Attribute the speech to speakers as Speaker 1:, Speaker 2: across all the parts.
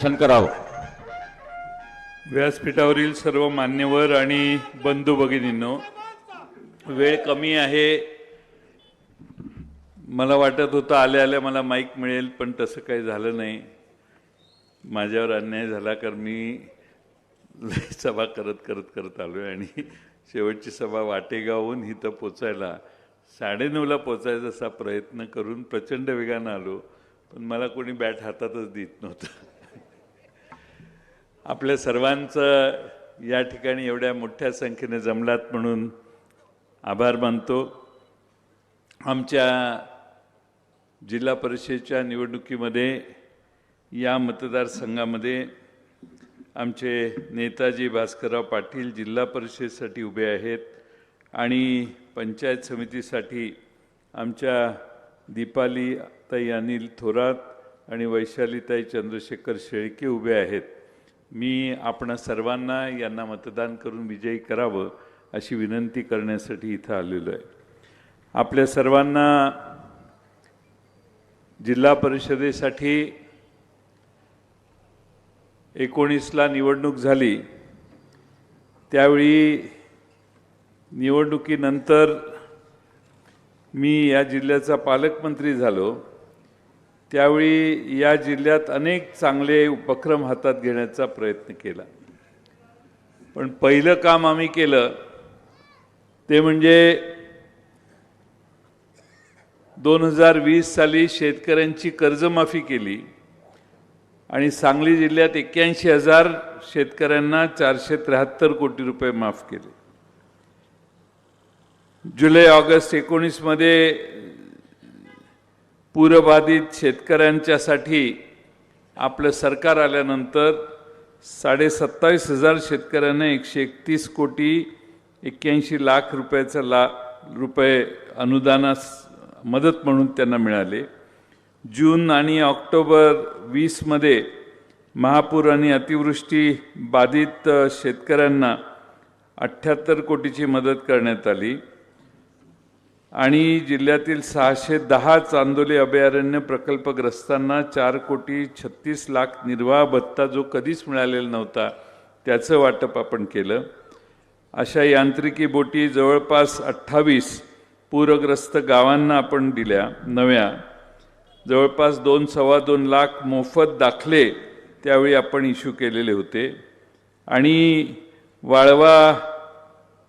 Speaker 1: भाषण करावं.
Speaker 2: व्यासपीठावरील सर्व मान्यवर आणि बंधू भगिनींनो वेळ कमी आहे. मला वाटत होतं आल्या आल्या मला माईक मिळेल पण तसं काही झालं नाही. माझ्यावर अन्याय झाला कारण मी सभा करत करत करत आलो आहे आणि शेवटची सभा वाटेगावहून इथं पोचायला साडेनऊला पोचायचा असा प्रयत्न करून प्रचंड वेगानं आलो. पण मला कोणी बॅट हातातच देत नव्हतं. आपल्या सर्वांचं या ठिकाणी एवढ्या मोठ्या संख्येने जमलात म्हणून आभार मानतो. आमच्या जिल्हा परिषदेच्या निवडणुकीमध्ये या मतदारसंघामध्ये आमचे नेताजी भास्करराव पाटील जिल्हा परिषदेसाठी उभे आहेत आणि पंचायत समितीसाठी आमच्या दीपाली ताई अनिल थोरात आणि वैशालीताई चंद्रशेखर शेळके उभे आहेत. मी आपणा सर्वांना यांना मतदान करून विजयी करावं अशी विनंती करण्यासाठी इथं आलेलो आहे. आपल्या सर्वांना जिल्हा परिषदेसाठी एकोणीसला निवडणूक झाली. त्यावेळी निवडणुकीनंतर मी या जिल्ह्याचा पालकमंत्री झालो. त्यावेळी या जिल्ह्यात अनेक चांगले उपक्रम हातात घेण्याचा प्रयत्न केला. पण पहिलं काम आम्ही केलं ते म्हणजे दोन हजार वीस साली शेतकऱ्यांची कर्जमाफी केली आणि सांगली जिल्ह्यात एक्क्याऐंशी हजार शेतकऱ्यांना चारशे त्र्याहत्तर कोटी रुपये माफ केले. जुलै ऑगस्ट एकोणीसमध्ये पूरबाधित शेतकऱ्यांच्यासाठी आपलं सरकार आल्यानंतर साडे सत्तावीस हजार शेतकऱ्यांना एकशे एकतीस कोटी एक्क्याऐंशी लाख रुपयाचं ला रुपये अनुदानास मदत म्हणून त्यांना मिळाले. जून आणि ऑक्टोबर वीसमध्ये महापूर आणि अतिवृष्टी बाधित शेतकऱ्यांना अठ्ठ्याहत्तर कोटीची मदत करण्यात आली. आणि जिल्ह्यातील सहाशे दहा चांदोली अभयारण्य प्रकल्पग्रस्तांना चार कोटी छत्तीस लाख निर्वाह भत्ता जो कधीच मिळालेला नव्हता त्याचं वाटप आपण केलं. अशा यांत्रिकी बोटी जवळपास अठ्ठावीस पूरग्रस्त गावांना आपण दिल्या नव्या. जवळपास दोन सव्वा दोन लाख मोफत दाखले त्यावेळी आपण इश्यू केलेले होते. आणि वाळवा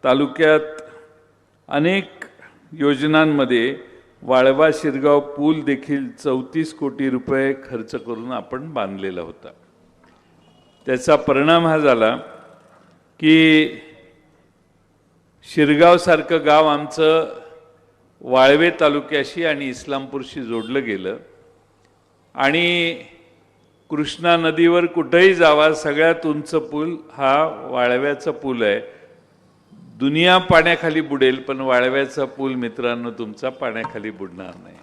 Speaker 2: तालुक्यात अनेक योजनांमध्ये वाळवा शिरगाव पूल देखील चौतीस कोटी रुपये खर्च करून आपण बांधलेला होता. त्याचा परिणाम हा झाला की शिरगावसारखं गाव आमचं वाळवे तालुक्याशी आणि इस्लामपूरशी जोडलं गेलं. आणि कृष्णा नदीवर कुठेही जावा सगळ्यात उंच पूल हा वाळव्याचा पूल आहे. दुनिया पाण्याखाली बुडेल पण वाळव्याचा पूल मित्रांनो तुमचा पाण्याखाली बुडणार नाही.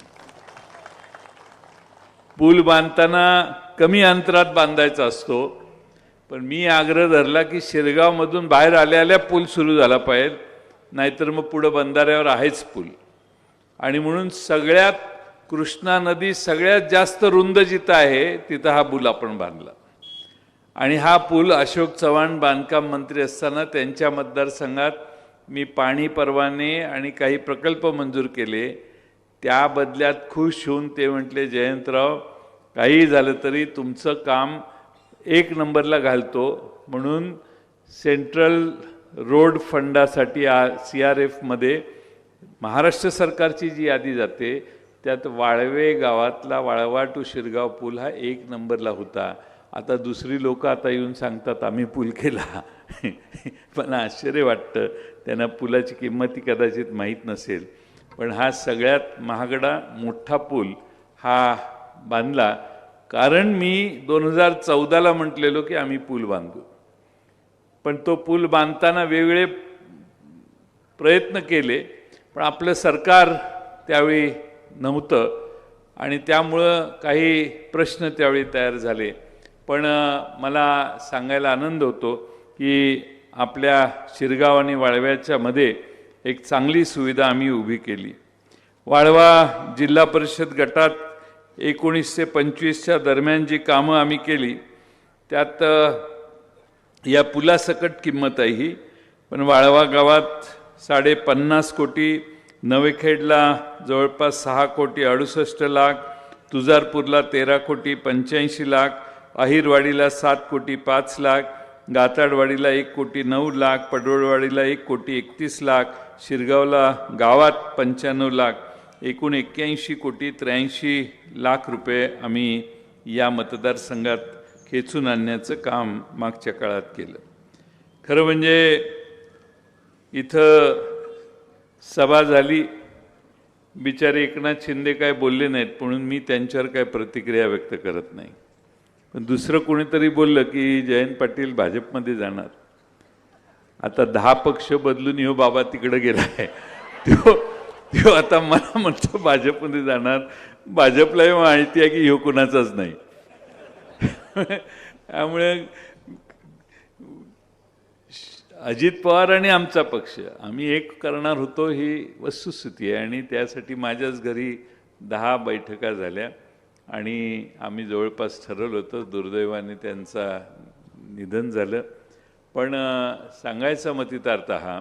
Speaker 2: पूल बांधताना कमी अंतरात बांधायचा असतो पण मी आग्रह धरला की शिरगावमधून बाहेर आल्या आल्या पूल सुरू झाला पाहिजे नाहीतर मग पुढं बंधाऱ्यावर आहेच पूल. आणि म्हणून सगळ्यात कृष्णा नदी सगळ्यात जास्त रुंद जिथं आहे तिथं हा पूल आपण बांधला. आणि हा पूल अशोक चव्हाण बांधकाम मंत्री असताना त्यांच्या मतदारसंघात मी पाणी परवाने आणि काही प्रकल्प मंजूर केले त्या बदल्यात खुश होऊन ते म्हटले जयंतराव काही झालं तरी तुमचं काम एक नंबरला घालतो. म्हणून सेंट्रल रोड फंडासाठी आ सी आर एफमध्ये महाराष्ट्र सरकारची जी यादी जाते त्यात वाळवे गावातला वाळवा टू शिरगाव पूल हा एक नंबरला होता. आता दुसरी लोक आता येऊन सांगतात आम्ही पूल केला. पण आश्चर्य वाटतं. त्यांना पुलाची किंमत ही कदाचित माहीत नसेल. पण हा सगळ्यात महागडा मोठा पूल हा बांधला कारण मी दोन हजार चौदाला म्हटलेलो की आम्ही पूल बांधू. पण तो पूल बांधताना वेगवेगळे प्रयत्न केले पण आपलं सरकार त्यावेळी नव्हतं आणि त्यामुळं काही प्रश्न त्यावेळी तयार झाले. पण मला सांगायला आनंद होतो की आपल्या शिरगाव आणि वाळव्याच्यामध्ये एक चांगली सुविधा आम्ही उभी केली. वाळवा जिल्हा परिषद गटात एकोणीसशे पंचवीसच्या दरम्यान जी कामं आम्ही केली त्यात या पुलासकट किंमत आहे ही पण वाळवा गावात साडे पन्नास कोटी नवेखेडला जवळपास सहा कोटी अडुसष्ट लाख तुझारपूरला तेरा कोटी पंच्याऐंशी लाख अहिरवाडीला सात कोटी पाच लाख गाताडवाडीला एक कोटी नऊ लाख पडवळवाडीला एक कोटी एकतीस लाख शिरगावला गावात पंच्याण्णव लाख एकूण एक्क्याऐंशी कोटी त्र्याऐंशी लाख रुपये आम्ही या मतदारसंघात खेचून आणण्याचं काम मागच्या काळात केलं. खरं म्हणजे इथं सभा झाली. बिचारे एकनाथ शिंदे काय बोलले नाहीत म्हणून मी त्यांच्यावर काय प्रतिक्रिया व्यक्त करत नाही. पण दुसरं कोणीतरी बोललं की जयंत पाटील भाजपमध्ये जाणार. आता दहा पक्ष बदलून हो बाबा तिकडे गेला आहे तो तो आता मला म्हणतो भाजपमध्ये जाणार. भाजपलाही माहिती आहे की ह्यो कुणाचाच नाही. त्यामुळे अजित पवार आणि आमचा पक्ष आम्ही एक करणार होतो ही वस्तुस्थिती आहे आणि त्यासाठी माझ्याच घरी दहा बैठका झाल्या. आणि आम्ही जवळपास ठरवलं होतं दुर्दैवाने त्यांचा निधन झालं. पण सांगायचा मतितार्थ हा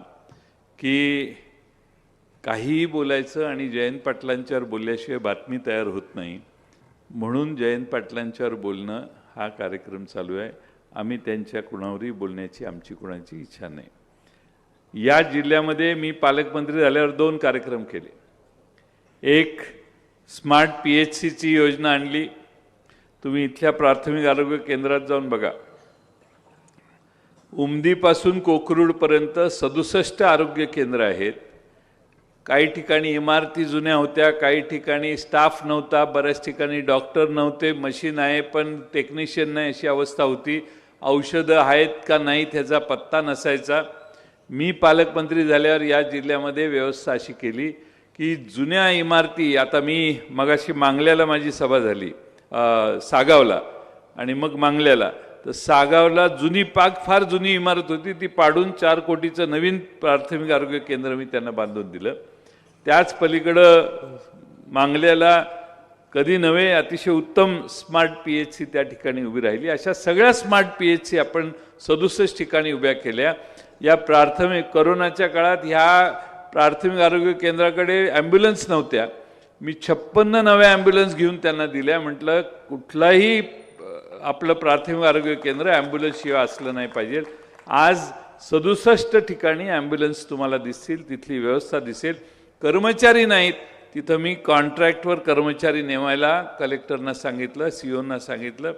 Speaker 2: की काहीही बोलायचं आणि जयंत पाटलांच्यावर बोलल्याशिवाय बातमी तयार होत नाही. म्हणून जयंत पाटलांच्यावर बोलणं हा कार्यक्रम चालू आहे. आम्ही त्यांच्या कुणावरही बोलण्याची आमची कुणाची इच्छा नाही. या जिल्ह्यामध्ये मी पालकमंत्री झाल्यावर दोन कार्यक्रम केले. एक स्मार्ट पी एच सीची योजना आणली. तुम्ही इथल्या प्राथमिक आरोग्य केंद्रात जाऊन बघा. उमदीपासून कोकरूडपर्यंत सदुसष्ट आरोग्य केंद्र आहेत. काही ठिकाणी इमारती जुन्या होत्या काही ठिकाणी स्टाफ नव्हता बऱ्याच ठिकाणी डॉक्टर नव्हते मशीन आहे पण टेक्निशियन नाही अशी अवस्था होती. औषधं आहेत का नाही त्याचा पत्ता नसायचा. मी पालकमंत्री झाल्यावर या जिल्ह्यामध्ये व्यवस्था अशी केली. की जुन्या इमारती आता मी मगाशी मांगल्याला माझी सभा झाली सागावला आणि मग मांगल्याला. तर सागावला जुनी पाक फार जुनी इमारत होती ती पाडून चार कोटीचं नवीन प्राथमिक आरोग्य केंद्र मी त्यांना बांधून दिलं. त्याच पलीकडं मांगल्याला कधी नव्हे अतिशय उत्तम स्मार्ट पी एच सी त्या ठिकाणी उभी राहिली. अशा सगळ्या स्मार्ट पी एच सी आपण सदुसष्ट ठिकाणी उभ्या केल्या. या प्राथमिक करोनाच्या काळात ह्या प्राथमिक आरोग्य केंद्राकडे ॲम्ब्युलन्स नव्हत्या. मी छप्पन्न नव्या ॲम्ब्युलन्स घेऊन त्यांना दिल्या. म्हटलं कुठलाही आपलं प्राथमिक आरोग्य केंद्र ॲम्ब्युलन्सशिवाय असलं नाही पाहिजे. आज सदुसष्ट ठिकाणी ॲम्ब्युलन्स तुम्हाला दिसतील तिथली व्यवस्था दिसेल. कर्मचारी नाहीत. तिथं मी कॉन्ट्रॅक्टवर कर्मचारी नेमायला कलेक्टरना सांगितलं सी ओना सांगितलं.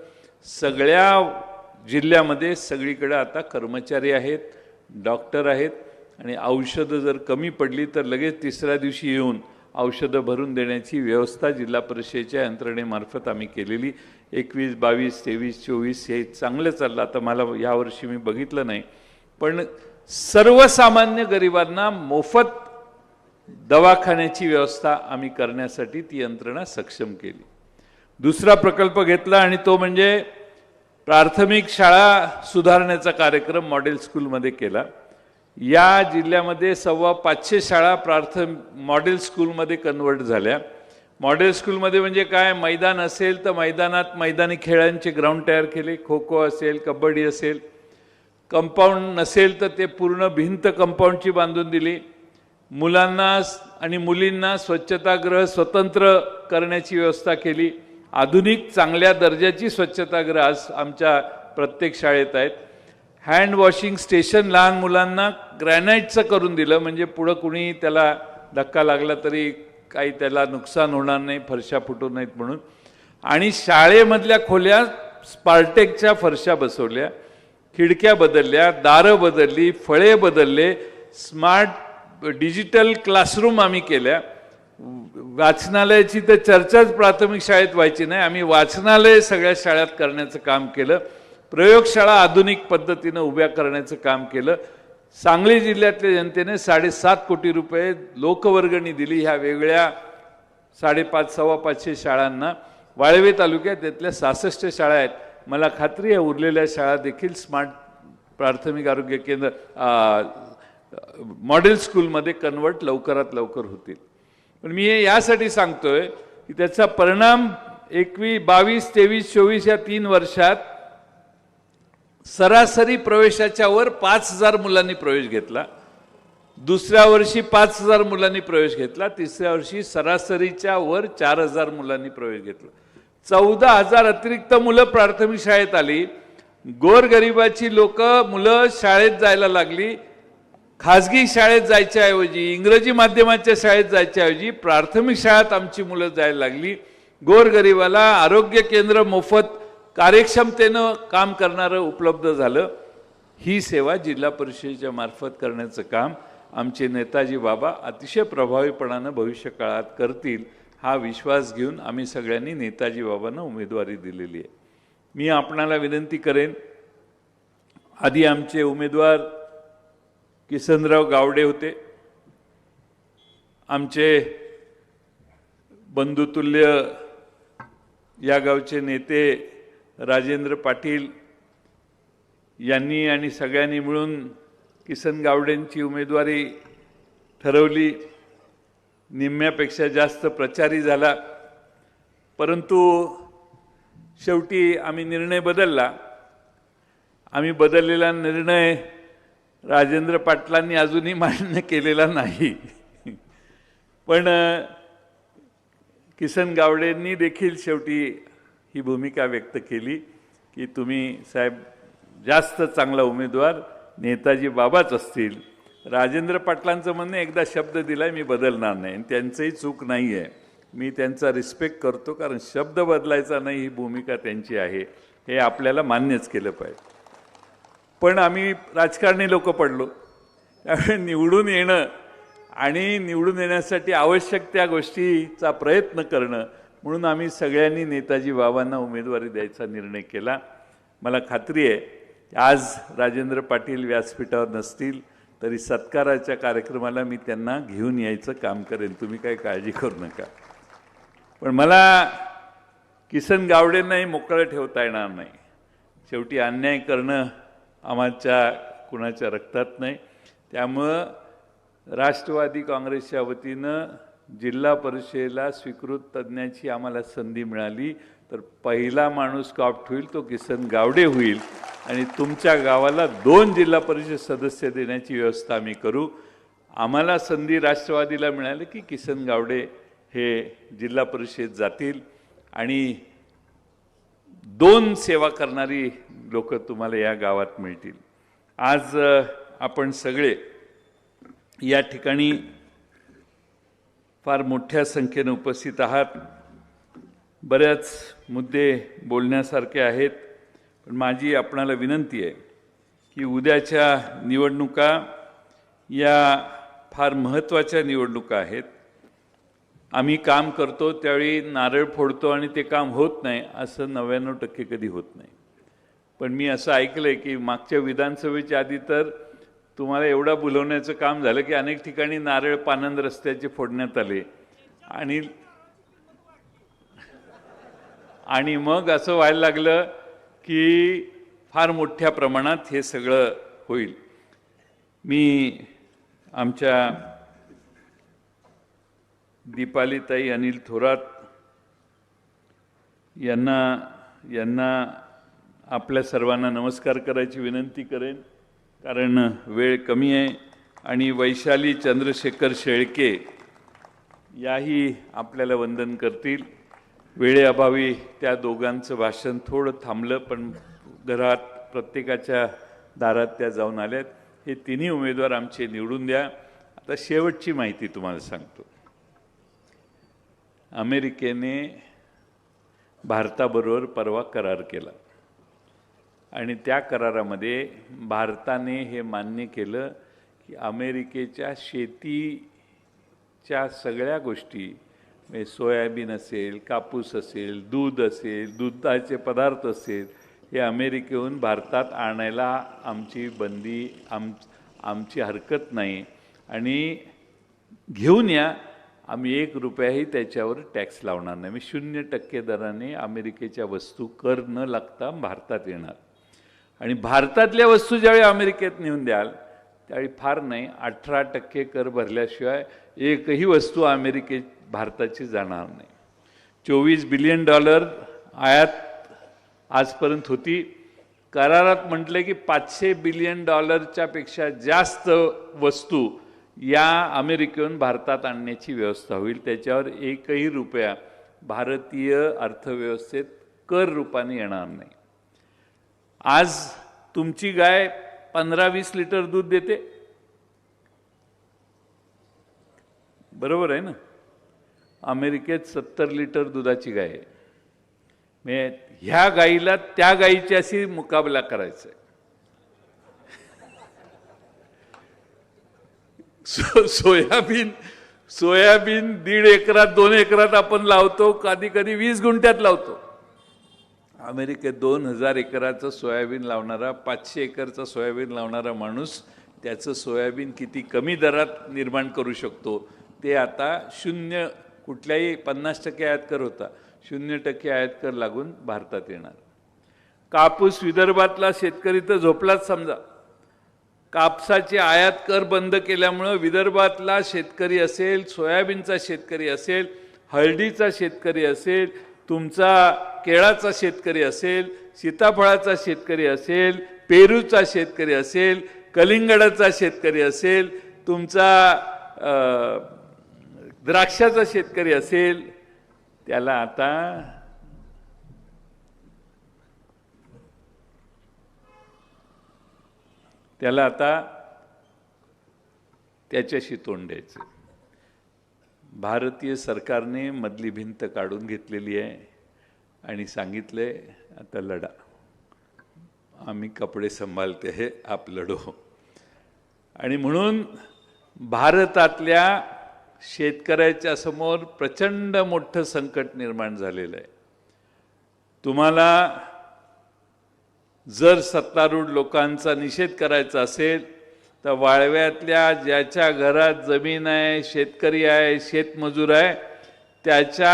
Speaker 2: सगळ्या जिल्ह्यामध्ये सगळीकडे आता कर्मचारी आहेत डॉक्टर आहेत. आणि औषधं जर कमी पडली तर लगेच तिसऱ्या दिवशी येऊन औषधं भरून देण्याची व्यवस्था जिल्हा परिषदेच्या यंत्रणेमार्फत आम्ही केलेली. एकवीस बावीस तेवीस चोवीस हे चांगलं चाललं. आता मला यावर्षी मी बघितलं नाही. पण सर्वसामान्य गरिबांना मोफत दवाखान्याची व्यवस्था आम्ही करण्यासाठी ती यंत्रणा सक्षम केली. दुसरा प्रकल्प घेतला आणि तो म्हणजे प्राथमिक शाळा सुधारण्याचा कार्यक्रम मॉडेल स्कूलमध्ये केला. या जिल्ह्यामध्ये सव्वा पाचशे शाळा प्रार्थ मॉडेल स्कूलमध्ये कन्वर्ट झाल्या. मॉडेल स्कूलमध्ये म्हणजे काय? मैदान असेल तर मैदानात मैदानी खेळांचे ग्राउंड तयार केले. खो खो असेल कबड्डी असेल. कंपाऊंड नसेल तर ते पूर्ण भिंत कंपाऊंडची बांधून दिली. मुलांना आणि मुलींना स्वच्छतागृह स्वतंत्र करण्याची व्यवस्था केली. आधुनिक चांगल्या दर्जाची स्वच्छतागृह आज आमच्या प्रत्येक शाळेत आहेत. हँड वॉशिंग स्टेशन लहान मुलांना ग्रॅनाईटचं करून दिलं. म्हणजे पुढं कुणी त्याला धक्का लागला तरी काही त्याला नुकसान होणार नाही फरशा फुटू नाहीत म्हणून. आणि शाळेमधल्या खोल्या स्पार्टेकच्या फरशा बसवल्या. खिडक्या बदलल्या दारं बदलली फळे बदलले. स्मार्ट डिजिटल क्लासरूम आम्ही केल्या. वाचनालयाची तर चर्चाच प्राथमिक शाळेत व्हायची नाही. आम्ही वाचनालय सगळ्या शाळेत करण्याचं काम केलं. प्रयोगशाळा आधुनिक पद्धतीनं उभ्या करण्याचं काम केलं. सांगली जिल्ह्यातल्या जनतेने साडेसात कोटी रुपये लोकवर्गणी दिली ह्या वेगळ्या साडेपाच सव्वा पाचशे शाळांना. वाळवे तालुक्यात त्यातल्या सहासष्ट शाळा आहेत. मला खात्री आहे उरलेल्या शाळा देखील स्मार्ट प्राथमिक आरोग्य केंद्र मॉडेल स्कूलमध्ये कन्वर्ट लवकरात लवकर होतील. पण मी हे यासाठी सांगतोय की त्याचा परिणाम एकवीस बावीस तेवीस चोवीस या तीन वर्षात सरासरी प्रवेशाच्या वर पाच हजार मुलांनी प्रवेश घेतला. दुसऱ्या वर्षी पाच हजार मुलांनी प्रवेश घेतला. तिसऱ्या वर्षी सरासरीच्या वर चार हजार मुलांनी प्रवेश घेतला. चौदा हजार अतिरिक्त मुलं प्राथमिक शाळेत आली. गोरगरिबाची लोक मुलं शाळेत जायला लागली. खाजगी शाळेत जायच्याऐवजी इंग्रजी माध्यमाच्या शाळेत जायच्या ऐवजी प्राथमिक शाळेत आमची मुलं जायला लागली. गोरगरिबाला आरोग्य केंद्र मोफत कार्यक्षमतेनं काम करणारं उपलब्ध झालं. ही सेवा जिल्हा परिषदेच्या मार्फत करण्याचं काम आमचे नेताजी बाबा अतिशय प्रभावीपणानं भविष्य काळात करतील हा विश्वास घेऊन आम्ही सगळ्यांनी नेताजी बाबांना उमेदवारी दिलेली आहे. मी आपणाला विनंती करेन आधी आमचे उमेदवार किसनराव गावडे होते. आमचे बंधुतुल्य या गावचे नेते राजेंद्र पाटील यांनी आणि सगळ्यांनी मिळून किसन गावडेंची उमेदवारी ठरवली. निम्म्यापेक्षा जास्त प्रचारी झाला. परंतु शेवटी आम्ही निर्णय बदलला. आम्ही बदललेला निर्णय राजेंद्र पाटलांनी अजूनही मान्य केलेला नाही. पण किसन गावडेंनी देखील शेवटी ही भूमिका व्यक्त केली की तुम्ही साहेब जास्त चांगला उमेदवार नेताजी बाबाच असतील. राजेंद्र पाटलांचं म्हणणं एकदा शब्द दिलाय मी बदलणार नाही. आणि त्यांचंही चूक नाही आहे मी त्यांचा रिस्पेक्ट करतो कारण शब्द बदलायचा नाही ही भूमिका त्यांची आहे. हे आपल्याला मान्यच केलं पाहिजे. पण आम्ही राजकारणी लोक पडलो. त्यामुळे निवडून येणं आणि निवडून येण्यासाठी आवश्यक त्या गोष्टीचा प्रयत्न करणं म्हणून आम्ही सगळ्यांनी नेताजी बाबांना उमेदवारी द्यायचा निर्णय केला. मला खात्री आहे आज राजेंद्र पाटील व्यासपीठावर नसतील तरी सत्काराच्या कार्यक्रमाला मी त्यांना घेऊन यायचं काम करेन. तुम्ही काही काळजी करू नका. पण मला किसन गावडेंनाही मोकळं ठेवता येणार नाही. शेवटी अन्याय करणं आम्हाच्या कुणाच्या रक्तात नाही. त्यामुळं राष्ट्रवादी काँग्रेसच्या वतीनं जिल्हा परिषदेला स्वीकृत तज्ज्ञाची आम्हाला संधी मिळाली. तर पहिला माणूस कॉप्ट होईल तो किसन गावडे होईल. आणि तुमच्या गावाला दोन जिल्हा परिषद सदस्य देण्याची व्यवस्था आम्ही करू. आम्हाला संधी राष्ट्रवादीला मिळाली की किसन गावडे हे जिल्हा परिषद जातील. आणि दोन सेवा करणारी लोक तुम्हाला या गावात मिळतील. आज आपण सगळे या ठिकाणी फार मोठ्या संख्येने उपस्थित आहात. बऱ्याच मुद्दे बोलण्यासारखे आहेत पण माझी आपणाला विनंती आहे की उद्याच्या निवडणुका या फार महत्त्वाच्या निवडणुका आहेत. आम्ही काम करतो त्यावेळी नारळ फोडतो आणि ते काम होत नाही असं नव्याण्णव टक्के कधी होत नाही. पण मी असं ऐकलं आहे की मागच्या विधानसभेच्या आधी तर तुम्हाला एवढा बोलवण्याचं काम झालं की अनेक ठिकाणी नारळ पानंद रस्त्याचे फोडण्यात आले. आणि आणि मग असं व्हायला लागलं की फार मोठ्या प्रमाणात हे सगळं होईल. मी आमच्या दीपालीताई अनिल थोरात यांना यांना आपल्या सर्वांना नमस्कार करायची विनंती करेन. कारण वेळ कमी आहे आणि वैशाली चंद्रशेखर शेळके याही आपल्याला वंदन करतील. वेळेअभावी त्या दोघांचं भाषण थोडं थांबलं पण घरात प्रत्येकाच्या दारात त्या जाऊन आल्यात. हे तिन्ही उमेदवार आमचे निवडून द्या. आता शेवटची माहिती तुम्हाला सांगतो. अमेरिकेने भारताबरोबर परवा करार केला. आणि त्या करारामध्ये भारताने हे मान्य केलं की अमेरिकेच्या शेतीच्या सगळ्या गोष्टी म्हणजे सोयाबीन असेल कापूस असेल दूध असेल दुधाचे पदार्थ असेल हे अमेरिकेहून भारतात आणायला आमची बंदी आम आमची हरकत नाही. आणि घेऊन या आम्ही एक रुपयाही त्याच्यावर टॅक्स लावणार नाही. मी शून्य टक्के दराने अमेरिकेच्या वस्तू कर न लागता भारतात येणार. आणि भारतातल्या वस्तू ज्यावेळी अमेरिकेत नेऊन द्याल त्यावेळी फार नाही अठरा टक्के कर भरल्याशिवाय एकही वस्तू अमेरिकेत भारताची जाणार नाही. चोवीस बिलियन डॉलर आयात आजपर्यंत होती. करारात म्हटलं की पाचशे बिलियन डॉलरच्या पेक्षा जास्त वस्तू या अमेरिकेहून भारतात आणण्याची व्यवस्था होईल. त्याच्यावर एकही रुपया भारतीय अर्थव्यवस्थेत कर रूपाने येणार नाही. आज तुमची गाय पंधरा वीस लिटर दूध देते. बरोबर आहे ना? अमेरिकेत सत्तर लिटर दुधाची गाय आहे. म्हणजे ह्या गाईला त्या गाईच्याशी मुकाबला करायचा आहे सो सोयाबीन सोयाबीन दीड एकरात दोन एकरात आपण लावतो कधी कधी वीस गुंठ्यात लावतो. अमेरिकेत दोन हजार एकराचं सोयाबीन लावणारा पाचशे एकरचा सोयाबीन लावणारा माणूस त्याचं सोयाबीन किती कमी दरात निर्माण करू शकतो ते आता शून्य कुठल्याही पन्नास टक्के आयात कर होता. शून्य टक्के आयात कर लागून भारतात येणार. कापूस विदर्भातला शेतकरी तर झोपलाच समजा. कापसाचे आयात कर बंद केल्यामुळं विदर्भातला शेतकरी असेल सोयाबीनचा शेतकरी असेल हळदीचा शेतकरी असेल तुमचा केळाचा शेतकरी असेल सीताफळाचा शेतकरी असेल पेरूचा शेतकरी असेल कलिंगडाचा शेतकरी असेल तुमचा द्राक्षाचा शेतकरी असेल त्याला आता त्याला आता त्याच्याशी तोंड द्यायचं. भारतीय सरकारने मधली भिंत काढून घेतलेली आहे आणि सांगितले आता लढा. आम्ही कपडे सांभाळते हे आप लढो. आणि म्हणून भारतातल्या शेतकऱ्याच्या समोर प्रचंड मोठं संकट निर्माण झालेलं आहे. तुम्हाला जर सत्तारूढ लोकांचा निषेध करायचा असेल तर वाळव्यातल्या ज्याच्या घरात जमीन आहे शेतकरी आहे शेतमजूर आहे त्याच्या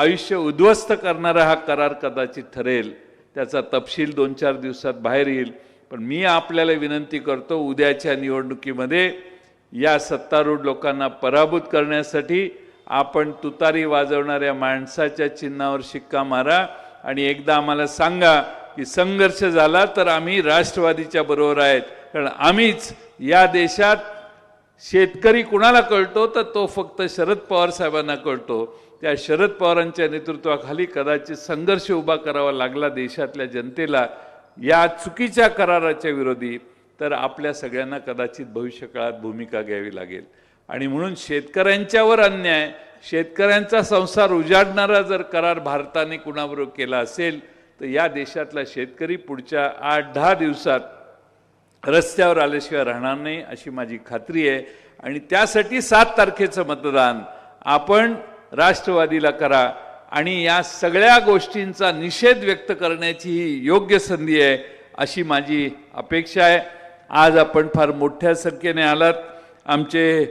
Speaker 2: आयुष्य उद्ध्वस्त करणारा हा करार कदाचित ठरेल. त्याचा तपशील दोन चार दिवसात बाहेर येईल. पण मी आपल्याला विनंती करतो उद्याच्या निवडणुकीमध्ये या सत्तारूढ लोकांना पराभूत करण्यासाठी आपण तुतारी वाजवणाऱ्या माणसाच्या चिन्हावर शिक्का मारा आणि एकदा आम्हाला सांगा की संघर्ष झाला तर आम्ही राष्ट्रवादीच्या बरोबर आहेत. कारण आम्हीच या देशात शेतकरी कुणाला कळतो तर तो फक्त शरद पवार साहेबांना कळतो. त्या शरद पवारांच्या नेतृत्वाखाली कदाचित संघर्ष उभा करावा लागला देशातल्या जनतेला या चुकीच्या कराराच्या विरोधी. तर आपल्या सगळ्यांना कदाचित भविष्यकाळात भूमिका घ्यावी लागेल. आणि म्हणून शेतकऱ्यांच्यावर अन्याय शेतकऱ्यांचा संसार उजाडणारा जर करार भारताने कुणाबरोबर केला असेल तर या देशातला शेतकरी पुढच्या आठ दहा दिवसात रस्त्यावर आल्याशिवाय राहणार नाही अशी माझी खात्री आहे. आणि त्यासाठी सात तारखेचं मतदान आपण राष्ट्रवादीला करा आणि या सगळ्या गोष्टींचा निषेध व्यक्त करण्याची ही योग्य संधी आहे अशी माझी अपेक्षा आहे. आज आपण फार मोठ्या संख्येने आलात. आमचे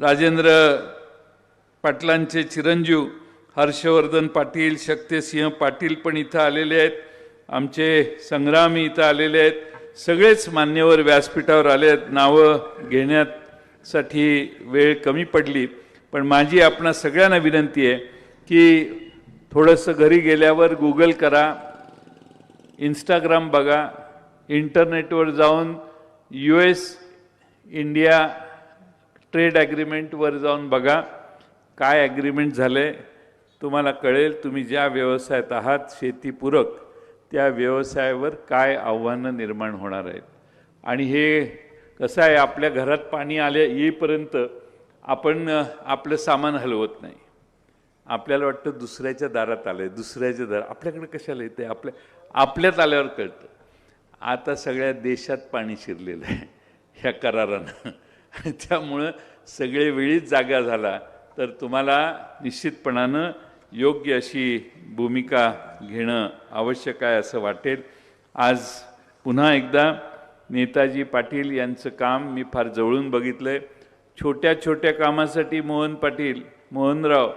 Speaker 2: राजेंद्र पाटलांचे चिरंजीव हर्षवर्धन पाटील शक्तिसिंह पाटील पण इथं आलेले आहेत. आमचे संग्रामी इथं आलेले आहेत. सगळेच मान्यवर व्यासपीठावर आले आहेत. नावं घेण्यासाठी वेळ कमी पडली. पण माझी आपणा सगळ्यांना विनंती आहे की थोडंसं घरी गेल्यावर गुगल करा इंस्टाग्राम बघा इंटरनेटवर जाऊन यू एस इंडिया ट्रेड ॲग्रीमेंटवर जाऊन बघा. काय ॲग्रीमेंट झालं आहे तुम्हाला कळेल तुम्ही ज्या व्यवसायात आहात शेतीपूरक त्या व्यवसायावर काय आव्हानं निर्माण होणार आहेत? आणि हे कसं आहे आपल्या घरात पाणी आले येईपर्यंत आपण आपलं सामान हलवत नाही. आपल्याला वाटतं दुसऱ्याच्या दारात आलं आहे दुसऱ्याच्या दारात आपल्याकडे कशाला येते आपल्या आपल्यात आल्यावर कळतं. आता सगळ्या देशात पाणी शिरलेलं आहे ह्या करारानं. त्यामुळं सगळे वेळीच जागा झाला तर तुम्हाला निश्चितपणानं योग्य अशी भूमिका घेणं आवश्यक आहे असं वाटेल. आज पुन्हा एकदा नेताजी पाटील यांचं काम मी फार जवळून बघितलं आहे छोट्या छोट्या कामासाठी मोहन पाटील मोहनराव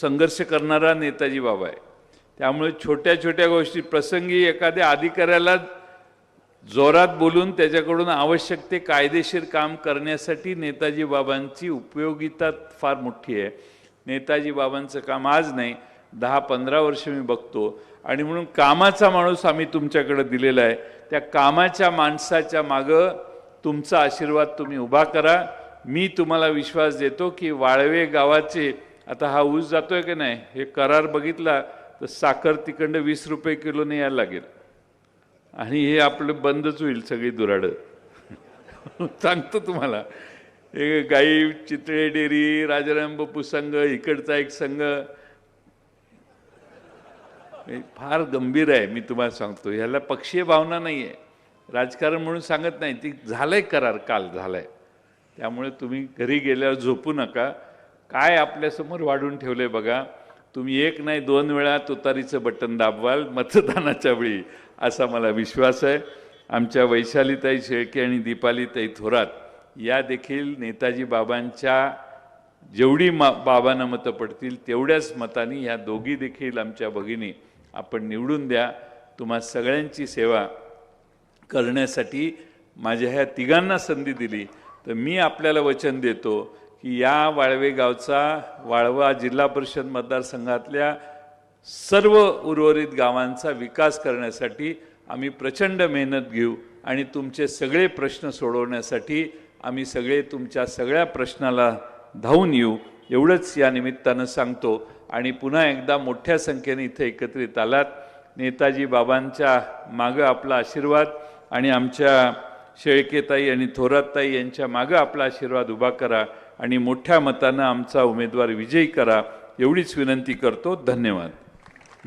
Speaker 2: संघर्ष करणारा नेताजी बाबा आहे. त्यामुळे छोट्या छोट्या गोष्टी प्रसंगी एखाद्या अधिकाऱ्याला जोरात बोलून त्याच्याकडून आवश्यक ते कायदेशीर काम करण्यासाठी नेताजी बाबांची उपयोगिता फार मोठी आहे. नेताजी बाबांचं काम आज नाही दहा पंधरा वर्ष मी बघतो. आणि म्हणून कामाचा माणूस आम्ही तुमच्याकडे दिलेला आहे. त्या कामाच्या माणसाच्या मागं तुमचा आशीर्वाद तुम्ही उभा करा. मी तुम्हाला विश्वास देतो की वाळवे गावाचे आता हा ऊस जातोय की नाही हे करार बघितला तर साखर तिकडं वीस रुपये किलोने यायला लागेल. आणि हे आपलं बंदच होईल सगळी दुराडं. सांगतो तुम्हाला. गाई चितळे डेरी राजाराम बापू संघ इकडचा एक संघ. हे फार गंभीर आहे मी तुम्हाला सांगतो. ह्याला पक्षीय भावना नाही आहे राजकारण म्हणून सांगत नाही. ती झालंय करार काल झालाय. त्यामुळे तुम्ही घरी गेल्यावर झोपू नका. काय आपल्यासमोर वाढून ठेवलंय बघा. तुम्ही एक नाही दोन वेळा तुतारीचं बटन दाबवाल मतदानाच्या वेळी असा मला विश्वास आहे. आमच्या वैशालीताई शेळके आणि दीपालीताई थोरात या देखील नेताजी बाबांच्या जेवढी मा बाबांना मतं पडतील तेवढ्याच मतांनी ह्या दोघी देखील आमच्या भगिनी आपण निवडून द्या. तुम्हा सगळ्यांची सेवा करण्यासाठी माझ्या ह्या तिघांना संधी दिली. तर मी आपल्याला वचन देतो की या वाळवे गावचा वाळवा जिल्हा परिषद मतदारसंघातल्या सर्व उर्वरित गावांचा विकास करण्यासाठी आम्ही प्रचंड मेहनत घेऊ आणि तुमचे सगळे प्रश्न सोडवण्यासाठी आम्ही सगळे तुमच्या सगळ्या प्रश्नाला धावून येऊ एवढंच या निमित्तानं सांगतो. आणि पुन्हा एकदा मोठ्या संख्येने इथे एकत्रित आलात. नेताजी बाबांच्या मागं आपला आशीर्वाद आणि आमच्या शेळकेताई आणि थोरातताई यांच्या मागं आपला आशीर्वाद उभा करा आणि मोठ्या मतानं आमचा उमेदवार विजयी करा एवढीच विनंती करतो. धन्यवाद.